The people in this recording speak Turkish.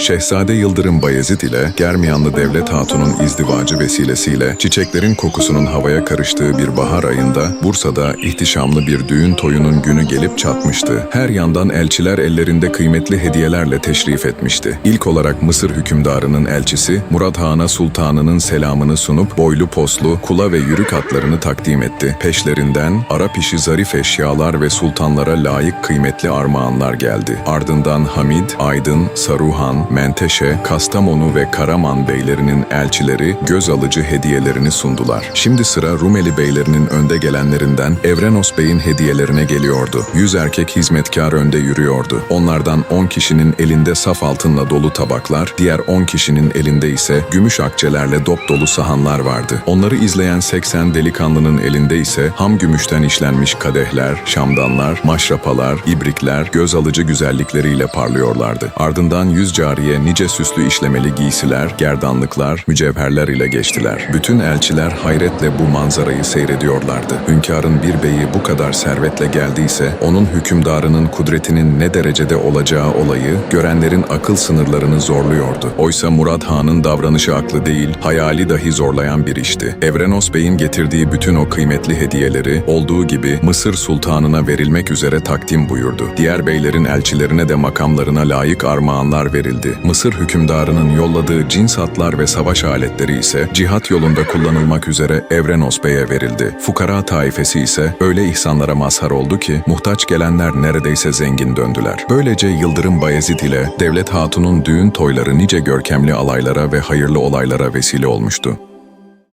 Şehzade Yıldırım Bayezid ile Germiyanlı Devlet Hatun'un izdivacı vesilesiyle çiçeklerin kokusunun havaya karıştığı bir bahar ayında Bursa'da ihtişamlı bir düğün toyunun günü gelip çatmıştı. Her yandan elçiler ellerinde kıymetli hediyelerle teşrif etmişti. İlk olarak Mısır hükümdarının elçisi Murat Han'a sultanının selamını sunup boylu poslu, kula ve yürük atlarını takdim etti. Peşlerinden Arap işi zarif eşyalar ve sultanlara layık kıymetli armağanlar geldi. Ardından Hamid, Aydın, Saruhan, Menteşe, Kastamonu ve Karaman beylerinin elçileri göz alıcı hediyelerini sundular. Şimdi sıra Rumeli beylerinin önde gelenlerinden Evrenos Bey'in hediyelerine geliyordu. Yüz erkek hizmetkar önde yürüyordu. Onlardan 10 kişinin elinde saf altınla dolu tabaklar, diğer 10 kişinin elinde ise gümüş akçelerle dop dolu sahanlar vardı. Onları izleyen 80 delikanlının elinde ise ham gümüşten işlenmiş kadehler, şamdanlar, maşrapalar, ibrikler göz alıcı güzellikleriyle parlıyorlardı. Ardından yüz cariye nice süslü işlemeli giysiler, gerdanlıklar, mücevherler ile geçtiler. Bütün elçiler hayretle bu manzarayı seyrediyorlardı. Hünkârın bir beyi bu kadar servetle geldiyse, onun hükümdarının kudretinin ne derecede olacağı olayı, görenlerin akıl sınırlarını zorluyordu. Oysa Murat Han'ın davranışı aklı değil, hayali dahi zorlayan bir işti. Evrenos Bey'in getirdiği bütün o kıymetli hediyeleri, olduğu gibi Mısır Sultanına verilmek üzere takdim buyurdu. Diğer beylerin elçilerine de makamlarına layık armağanlar verildi. Mısır hükümdarının yolladığı cins atlar ve savaş aletleri ise cihat yolunda kullanılmak üzere Evrenos Bey'e verildi. Fukara taifesi ise öyle ihsanlara mazhar oldu ki muhtaç gelenler neredeyse zengin döndüler. Böylece Yıldırım Bayezid ile Devlet Hatun'un düğün toyları nice görkemli alaylara ve hayırlı olaylara vesile olmuştu.